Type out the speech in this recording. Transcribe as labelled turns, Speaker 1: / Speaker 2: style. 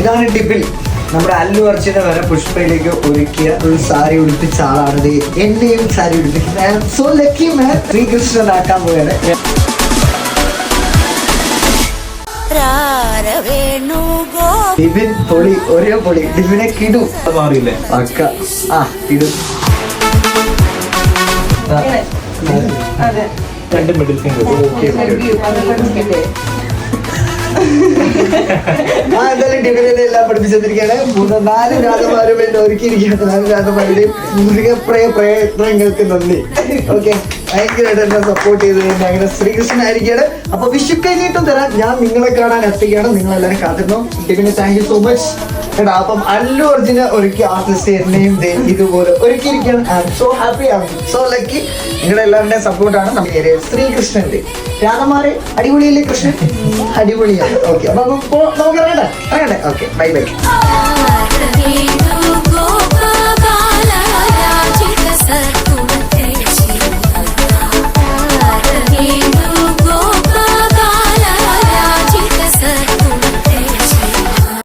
Speaker 1: ഇതാണ് ടിപ്പിൽ നമ്മുടെ അല്ലു അർച്ചന വരെ പുഷ്പയിലേക്ക് ഒരുക്കിയ ഒരു സാരി ഉടുപ്പിച്ച ആളാണ് ദേ എന്നെയും സാരി ഉടുപ്പിക്കുന്നത് സോ ലക്കി മാൻ ശ്രീകൃഷ്ണനാക്കാൻ
Speaker 2: വേണുഗോ
Speaker 1: ഡിബിൻ പൊളി ഒരേ പൊളി ഡിബിനെ കിടും
Speaker 3: അത് മാറിയില്ലേ
Speaker 1: അക്ക ആ കിടും
Speaker 4: അതെ
Speaker 3: രണ്ട് മിഡിൽ ഫിംഗർ
Speaker 1: ഓക്കെ എല്ലാം പഠിപ്പിച്ചിരിക്കുകയാണ് മൂന്ന് നാല് രാജമാരും എന്നെ ഒരുക്കിയിരിക്കുകയാണ്. നാല് രാജമാരുടെയും മൃഗപ്രയ പ്രയ പ്രയത്നങ്ങൾക്ക് നന്ദി. ഓക്കെ ഭയങ്കരമായിട്ട് എന്നെ സപ്പോർട്ട് ചെയ്ത് തന്നെ അങ്ങനെ ശ്രീകൃഷ്ണൻ ആയിരിക്കുകയാണ്. അപ്പൊ വിഷു കഴിഞ്ഞിട്ടും തരാൻ ഞാൻ നിങ്ങളെ കാണാൻ എത്തുകയാണ് നിങ്ങളെല്ലാവരും കാത്തിരുന്നു? കാത്തിരുന്നു പിന്നെ താങ്ക് യു സോ മച്ച് എടാ അപ്പം അല്ലു അർജുന ഒരുക്കി ആർട്ടിസ്റ്റ് ദേ ഇതുപോലെ ഒരുക്കിയിരിക്കുകയാണ്. So happy I am so lucky നിങ്ങളുടെ എല്ലാവരുടെയും സപ്പോർട്ടാണ് നമ്മുടെ ശ്രീകൃഷ്ണന്റെ രാധമാരെ അടിപൊളിയല്ലേ കൃഷ്ണൻ? അടിപൊളിയാണ്. ഓക്കെ അപ്പൊ നമുക്ക് ഇറങ്ങട്ടെ? ഇറങ്ങട്ടെ ഓക്കെ ബൈ ബൈ